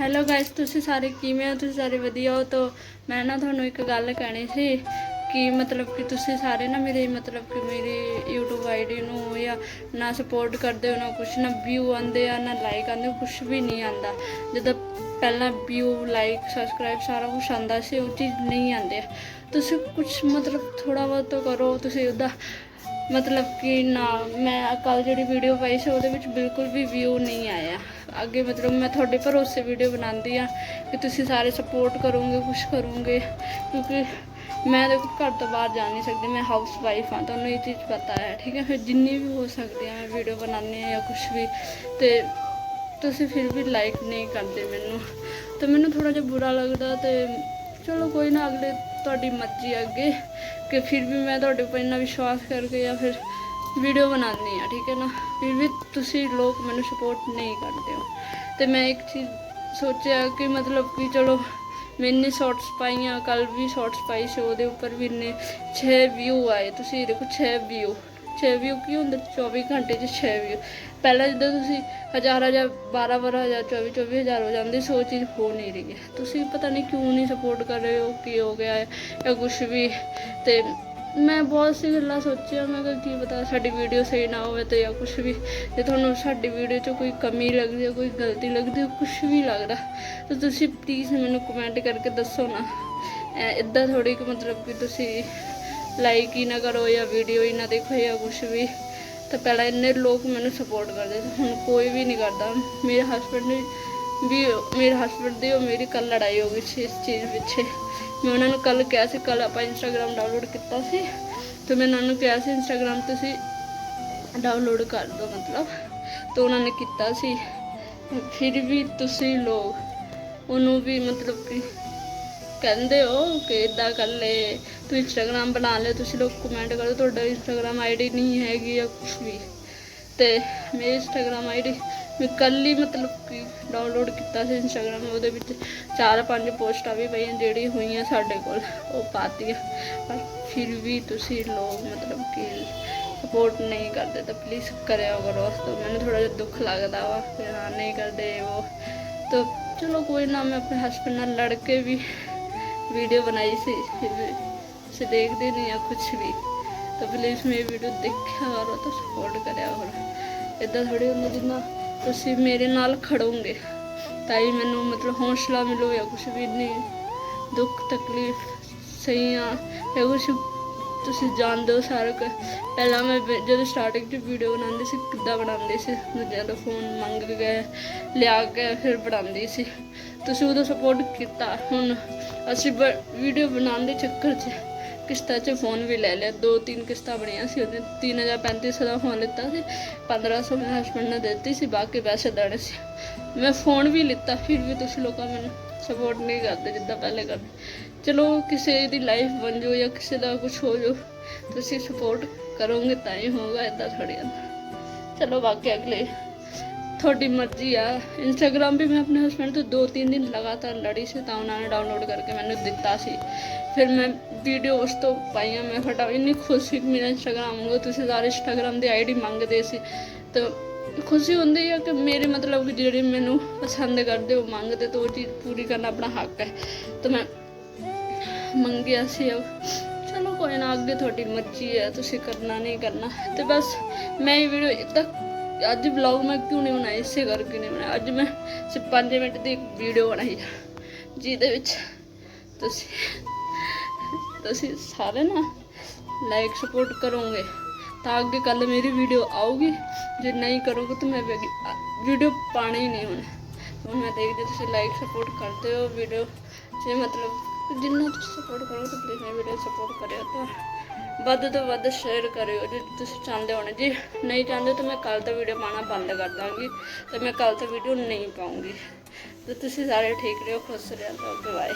Hello guys ਤੁਸੀਂ ਸਾਰੇ ਕਿਵੇਂ ਹੋ? ਤੁਸੀਂ ਸਾਰੇ ਵਧੀਆ ਹੋ? ਤਾਂ ਮੈਂ ਨਾ ਤੁਹਾਨੂੰ ਇੱਕ ਗੱਲ ਕਹਿਣੀ ਸੀ ਕਿ ਮਤਲਬ ਕਿ ਤੁਸੀਂ ਸਾਰੇ ਨਾ ਮੇਰੇ ਮਤਲਬ ਕਿ ਮੇਰੀ YouTube ਆਈਡੀ ਨੂੰ ਜਾਂ ਨਾ ਸਪੋਰਟ ਕਰਦੇ ਹੋ, ਨਾ ਕੁਛ, ਨਾ ਵਿਊ ਆਉਂਦੇ ਆ, ਨਾ ਲਾਈਕ ਆਉਂਦੇ ਕੁਛ ਵੀ ਨਹੀਂ ਆਉਂਦਾ। ਜਦੋਂ ਪਹਿਲਾਂ ਵਿਊ ਲਾਈਕ ਸਬਸਕ੍ਰਾਈਬ ਸਾਰਾ ਕੁਝ ਆਉਂਦਾ ਸੀ, ਉਹ ਚੀਜ਼ ਨਹੀਂ ਆਉਂਦੇ। ਤੁਸੀਂ ਕੁਛ ਮਤਲਬ ਥੋੜਾ ਬਹੁਤ ਕਰੋ, ਤੁਸੀਂ ਉਹਦਾ ਮਤਲਬ ਕਿ ਨਾ, ਮੈਂ ਕੱਲ ਜਿਹੜੀ ਵੀਡੀਓ ਪਾਈ ਸੀ, ਉਹਦੇ ਵਿੱਚ ਬਿਲਕੁਲ ਵੀ ਵਿਊ ਨਹੀਂ ਆਇਆ। ਅੱਗੇ ਮਤਲਬ ਮੈਂ ਤੁਹਾਡੇ ਭਰੋਸੇ ਵੀਡੀਓ ਬਣਾਉਂਦੀ ਆ ਕਿ ਤੁਸੀਂ ਸਾਰੇ ਸਪੋਰਟ ਕਰੋਗੇ ਕੁਝ ਕਰੋਗੇ, ਕਿਉਂਕਿ ਮੈਂ ਦੇਖੋ ਘਰ ਤੋਂ ਬਾਹਰ ਜਾ ਨਹੀਂ ਸਕਦੀ, ਮੈਂ ਹਾਊਸ ਵਾਈਫ ਹਾਂ, ਤੁਹਾਨੂੰ ਇਹ ਚੀਜ਼ ਪਤਾ ਹੈ, ਠੀਕ ਹੈ? ਫਿਰ ਜਿੰਨੀ ਵੀ ਹੋ ਸਕਦੀ ਹੈ, ਮੈਂ ਵੀਡੀਓ ਬਣਾਉਂਦੀ ਹਾਂ ਜਾਂ ਕੁਝ ਵੀ, ਤੇ ਤੁਸੀਂ ਫਿਰ ਵੀ ਲਾਈਕ ਨਹੀਂ ਕਰਦੇ ਮੈਨੂੰ। ਤੇ ਮੈਨੂੰ ਥੋੜਾ ਜਿਹਾ ਬੁਰਾ ਲੱਗਦਾ ਤੇ ਚਲੋ ਕੋਈ ਨਾ, ਅਗਲੇ ਤੁਹਾਡੀ ਮਰਜ਼ੀ ਅੱਗੇ। ਕਿ ਫਿਰ ਵੀ ਮੈਂ ਤੁਹਾਡੇ ਉੱਪਰ ਇੰਨਾ ਵਿਸ਼ਵਾਸ ਕਰਕੇ ਜਾਂ ਫਿਰ ਵੀਡੀਓ ਬਣਾਉਂਦੀ ਆ ਠੀਕ ਹੈ ਨਾ? ਫਿਰ ਵੀ ਤੁਸੀਂ ਲੋਕ ਮੈਨੂੰ ਸਪੋਰਟ ਨਹੀਂ ਕਰਦੇ ਹੋ। ਤੇ ਮੈਂ ਇੱਕ ਚੀਜ਼ ਸੋਚਿਆ ਕਿ ਮਤਲਬ ਕਿ ਚਲੋ, ਮੈਂ ਇੰਨੇ ਸ਼ਾਰਟਸ ਪਾਈਆਂ ਕੱਲ ਵੀ ਸ਼ਾਰਟਸ ਪਾਈ ਸੀ, ਉਹਦੇ ਉੱਪਰ ਵੀ ਇੰਨੇ 6 ਵਿਊ ਆਏ। ਤੁਸੀਂ ਦੇਖੋ 6 ਵਿਊ 6 ਵਿਊ ਕੀ ਹੁੰਦਾ 24 ਘੰਟੇ 'ਚ 6 ਵਿਊ ਪਹਿਲਾਂ ਜਦੋਂ ਤੁਸੀਂ ਹਜ਼ਾਰ ਹਜ਼ਾਰ 12 12 ਹਜ਼ਾਰ 24 24 ਹਜ਼ਾਰ ਹੋ ਜਾਂਦੇ, ਸੋ ਚੀਜ਼ ਹੋ ਨਹੀਂ ਰਹੀ ਹੈ। ਤੁਸੀਂ ਪਤਾ ਨਹੀਂ ਕਿਉਂ ਨਹੀਂ ਸਪੋਰਟ ਕਰ ਰਹੇ ਹੋ, ਕੀ ਹੋ ਗਿਆ ਹੈ, ਜਾਂ ਕੁਝ ਵੀ। ਤੇ ਮੈਂ ਬਹੁਤ ਸੀ ਗੱਲਾਂ ਸੋਚੀਆਂ, ਮੈਂ ਕਿਹਾ ਕੀ ਪਤਾ ਸਾਡੀ ਵੀਡੀਓ ਸਹੀ ਨਾ ਹੋਵੇ ਤੇ ਜਾਂ ਕੁਝ ਵੀ। ਜੇ ਤੁਹਾਨੂੰ ਸਾਡੀ ਵੀਡੀਓ 'ਚ ਕੋਈ ਕਮੀ ਲੱਗਦੀ ਹੈ, ਕੋਈ ਗਲਤੀ ਲੱਗਦੀ ਹੈ ਕੁਝ ਵੀ ਲੱਗਦਾ, ਤਾਂ ਤੁਸੀਂ ਪਲੀਜ਼ ਮੈਨੂੰ ਕਮੈਂਟ ਕਰਕੇ ਦੱਸੋ ਨਾ। ਇਦਾਂ ਥੋੜੀ ਕਿ ਮਤਲਬ ਕਿ ਤੁਸੀਂ ਲਾਈਕ ਹੀ ਨਾ ਕਰੋ ਜਾਂ ਵੀਡੀਓ ਹੀ ਨਾ ਦੇਖੋ ਜਾਂ ਕੁਝ ਵੀ। ਤਾਂ ਪਹਿਲਾਂ ਇੰਨੇ ਲੋਕ ਮੈਨੂੰ ਸਪੋਰਟ ਕਰਦੇ ਸੀ, ਹੁਣ ਕੋਈ ਵੀ ਨਹੀਂ ਕਰਦਾ। ਮੇਰੇ ਹਸਬੰਡ ਨੇ ਵੀ, ਮੇਰੇ ਹਸਬੰਡ ਦੀ ਉਹ ਮੇਰੀ ਕੱਲ ਲੜਾਈ ਹੋ ਗਈ ਸੀ ਇਸ ਚੀਜ਼ ਪਿੱਛੇ। ਮੈਂ ਉਹਨਾਂ ਨੂੰ ਕੱਲ ਕਿਹਾ ਸੀ ਕੱਲ ਆਪਾਂ ਇੰਸਟਾਗ੍ਰam ਡਾਊਨਲੋਡ ਕੀਤਾ ਸੀ। ਤੇ ਮੈਂ ਉਹਨਾਂ ਨੂੰ ਕਿਹਾ ਸੀ ਇੰਸਟਾਗ੍ਰam ਤੁਸੀਂ ਡਾਊਨਲੋਡ ਕਰ ਦਿਓ ਮਤਲਬ। ਤਾਂ ਉਹਨਾਂ ਨੇ ਕੀਤਾ ਸੀ। ਫਿਰ ਵੀ ਤੁਸੀਂ ਲੋਕ, ਉਹਨੂੰ ਵੀ ਮਤਲਬ ਕਿ ਕਹਿੰਦੇ ਹੋ ਕਿ ਇਦਾਂ ਕਰ ਲੈ, ਤੂੰ ਇੰਸਟਾਗ੍ਰam ਬਣਾ ਲੈ, ਤੁਸੀਂ ਲੋਕ ਕਮੈਂਟ ਕਰੋ, ਤੁਹਾਡਾ ਇੰਸਟਾਗ੍ਰam ਆਈਡੀ ਨਹੀਂ ਹੈਗੀ ਜਾਂ ਕੁਝ ਵੀ। ਤੇ ਮੇਰੀ ਇੰਸਟਾਗ੍ਰam ਆਈਡੀ ਮੈਂ ਕੱਲ ਹੀ ਮਤਲਬ ਕਿ ਡਾਊਨਲੋਡ ਕੀਤਾ ਸੀ ਇੰਸਟਾਗ੍ਰam ਉਹਦੇ ਵਿੱਚ ਚਾਰ ਪੰਜ ਪੋਸਟਾਂ ਵੀ ਪਈਆਂ ਜਿਹੜੀ ਹੋਈਆਂ ਸਾਡੇ ਕੋਲ, ਉਹ ਪਾਤੀਆਂ। ਪਰ ਫਿਰ ਵੀ ਤੁਸੀਂ ਲੋਕ ਮਤਲਬ ਕਿ ਸਪੋਰਟ ਨਹੀਂ ਕਰਦੇ, ਤਾਂ ਪਲੀਜ਼ ਕਰਿਆ ਕਰੋ। ਉਸ ਤੋਂ ਮੈਨੂੰ ਥੋੜਾ ਜਿਹਾ ਦੁੱਖ ਲੱਗਦਾ ਵਾ ਕਿ ਹਾਂ, ਨਹੀਂ ਕਰਦੇ ਉਹ। ਤਾਂ ਚਲੋ ਕੋਈ ਨਾ, ਮੈਂ ਆਪਣੇ ਹਸਬੰਡ ਨਾਲ ਲੜ ਕੇ ਵੀ ਵੀਡੀਓ ਬਣਾਈ ਸੀ ਫਿਰ ਵੀ ਤੁਸੀਂ ਦੇਖਦੇ ਨਹੀਂ ਆ ਕੁਝ ਵੀ। ਤਾਂ ਪਲੀਜ਼ ਮੇਰੀ ਵੀਡੀਓ ਦੇਖਿਆ ਕਰੋ ਤਾਂ ਸਪੋਰਟ ਕਰਿਆ ਕਰੋ। ਇਦਾਂ ਥੋੜੀ ਹੁੰਦਾ ਜਿੰਨਾ ਤੁਸੀਂ ਮੇਰੇ ਨਾਲ ਖੜੋਗੇ, ਤਾਂ ਹੀ ਮੈਨੂੰ ਮਤਲਬ ਹੌਸਲਾ ਮਿਲੋ ਜਾਂ ਕੁਝ ਵੀ ਨਹੀਂ, ਦੁੱਖ ਤਕਲੀਫ, ਸਹੀਆਂ ਜਾਂ ਕੁਝ ਤੁਸੀਂ ਜਾਣਦੇ ਹੋ ਸਾਰਾ ਕੁਝ ਪਹਿਲਾਂ ਮੈਂ ਜਦੋਂ ਸਟਾਰਟਿੰਗ 'ਚ ਵੀਡੀਓ ਬਣਾਉਂਦੀ ਸੀ, ਕਿੱਦਾਂ ਬਣਾਉਂਦੀ ਸੀ? ਜਦੋਂ ਫੋਨ ਮੰਗ ਕੇ, ਲਿਆ ਕੇ ਫਿਰ ਬਣਾਉਂਦੀ ਸੀ। ਤੁਸੀਂ ਉਦੋਂ ਸਪੋਰਟ ਕੀਤਾ। ਹੁਣ ਅਸੀਂ ਵੀਡੀਓ ਬਣਾਉਣ ਦੇ ਚੱਕਰ 'ਚ ਕਿਸ਼ਤਾਂ 'ਚ ਫੋਨ ਵੀ ਲੈ ਲਿਆ। ਦੋ ਤਿੰਨ ਕਿਸ਼ਤਾਂ ਬਣੀਆਂ ਸੀ ਉਹਦੇ। 3350 ਦਾ ਫੋਨ ਲਿੱਤਾ ਸੀ। 1500 ਮੇਰੇ ਹਸਬੰਡ ਨੇ ਦਿੱਤੀ ਸੀ। ਬਾਕੀ ਪੈਸੇ ਦੇਣੇ ਸੀ। ਮੈਂ ਫੋਨ ਵੀ ਲਿੱਤਾ। ਫਿਰ ਵੀ ਤੁਸੀਂ ਲੋਕਾਂ ਮੈਨੂੰ ਸਪੋਰਟ ਨਹੀਂ ਕਰਦੇ ਜਿੱਦਾਂ ਪਹਿਲੇ ਕਰਦੇ। ਚਲੋ, ਕਿਸੇ ਦੀ ਲਾਈਫ ਬਣ ਜਾਓ ਜਾਂ ਕਿਸੇ ਦਾ ਕੁਝ ਹੋ ਜਾਓ ਤੁਸੀਂ ਸਪੋਰਟ ਕਰੋਗੇ ਤਾਂ ਹੀ ਹੋਊਗਾ ਇਦਾਂ ਥੋੜੀ ਚਲੋ, ਬਾਕੀ ਅਗਲੇ ਤੁਹਾਡੀ ਮਰਜ਼ੀ ਆ। ਇੰਸਟਾਗ੍ਰam ਵੀ ਮੈਂ ਆਪਣੇ ਹਸਬੰਡ ਤੋਂ ਦੋ ਤਿੰਨ ਦਿਨ ਲਗਾਤਾਰ ਲੜੀ ਸੀ, ਤਾਂ ਉਹਨਾਂ ਨੇ ਡਾਊਨਲੋਡ ਕਰਕੇ ਮੈਨੂੰ ਦਿੱਤਾ ਸੀ। ਫਿਰ ਮੈਂ ਵੀਡੀਓ ਉਸ ਤੋਂ ਪਾਈਆਂ, ਮੈਂ ਫਟਾ ਇੰਨੀ ਖੁਸ਼ ਸੀ ਕਿ ਮੇਰਾ ਇੰਸਟਾਗ੍ਰam ਹੋ ਤੁਸੀਂ ਸਾਰੇ ਇੰਸਟਾਗ੍ਰam ਦੀ ਆਈਡੀ ਮੰਗਦੇ ਸੀ। ਤਾਂ ਖੁਸ਼ੀ ਹੁੰਦੀ ਹੈ ਕਿ ਮੇਰੇ ਮਤਲਬ ਕਿ ਜਿਹੜੇ ਮੈਨੂੰ ਪਸੰਦ ਕਰਦੇ, ਉਹ ਮੰਗਦੇ, ਤਾਂ ਉਹ ਚੀਜ਼ ਪੂਰੀ ਕਰਨਾ ਆਪਣਾ ਹੱਕ ਹੈ। ਤਾਂ ਮੈਂ ਮੰਗਿਆ ਸੀ ਚਲੋ ਕੋਈ ਨਾ, ਅੱਗੇ ਤੁਹਾਡੀ ਮਰਜ਼ੀ ਹੈ ਤੁਸੀਂ ਕਰਨਾ ਨਹੀਂ ਕਰਨਾ। ਤੇ ਬਸ ਮੈਂ ਇਹ ਵੀਡੀਓ ਇਦਾਂ ਅੱਜ ਵਲੌਗ ਮੈਂ ਕਿਉਂ ਨਹੀਂ ਬਣਾਇਆ ਇਸੇ ਕਰਕੇ ਨਹੀਂ ਬਣਾਇਆ ਅੱਜ ਮੈਂ ਸਿਰਫ 5 ਮਿੰਟ ਦੀ ਵੀਡੀਓ ਬਣਾਈ ਆ, ਜਿਹਦੇ ਵਿੱਚ ਤੁਸੀਂ ਤੁਸੀਂ ਸਾਰੇ ਨਾ ਲਾਈਕ ਸਪੋਰਟ ਕਰੋਗੇ ਤਾਂ ਅੱਗੇ ਕੱਲ ਮੇਰੀ ਵੀਡੀਓ ਆਊਗੀ। ਜੇ ਨਹੀਂ ਕਰੋਗੇ ਤਾਂ ਮੈਂ ਵੀਡੀਓ ਪਾਣੀ ਨਹੀਂ ਹੁਣ। ਹੁਣ ਮੈਂ ਦੇਖਦੀ ਤੁਸੀਂ ਲਾਈਕ ਸਪੋਰਟ ਕਰਦੇ ਹੋ ਵੀਡੀਓ ਜੇ ਮਤਲਬ ਜਿੰਨਾ ਤੁਸੀਂ ਸਪੋਰਟ ਕਰੋਗੇ ਤਾਂ ਪਲੀਜ਼ ਮੇਰੀ ਵੀਡੀਓ ਸਪੋਰਟ ਕਰਿਓ ਤਾਂ। ਵੱਧ ਤੋਂ ਵੱਧ ਸ਼ੇਅਰ ਕਰਿਓ ਜੇ ਤੁਸੀਂ ਚਾਹੁੰਦੇ ਹੋ ਨਾ ਜੇ ਨਹੀਂ ਚਾਹੁੰਦੇ ਤਾਂ ਮੈਂ ਕੱਲ ਤੋਂ ਵੀਡੀਓ ਪਾਣਾ ਬੰਦ ਕਰ ਦਾਂਗੀ ਤੇ ਮੈਂ ਕੱਲ ਤੋਂ ਵੀਡੀਓ ਨਹੀਂ ਪਾਉਂਗੀ। ਤੇ ਤੁਸੀਂ ਸਾਰੇ ਠੀਕ ਰਹੋ, ਖੁਸ਼ ਰਹੋ ਓਕੇ ਬਾਏ।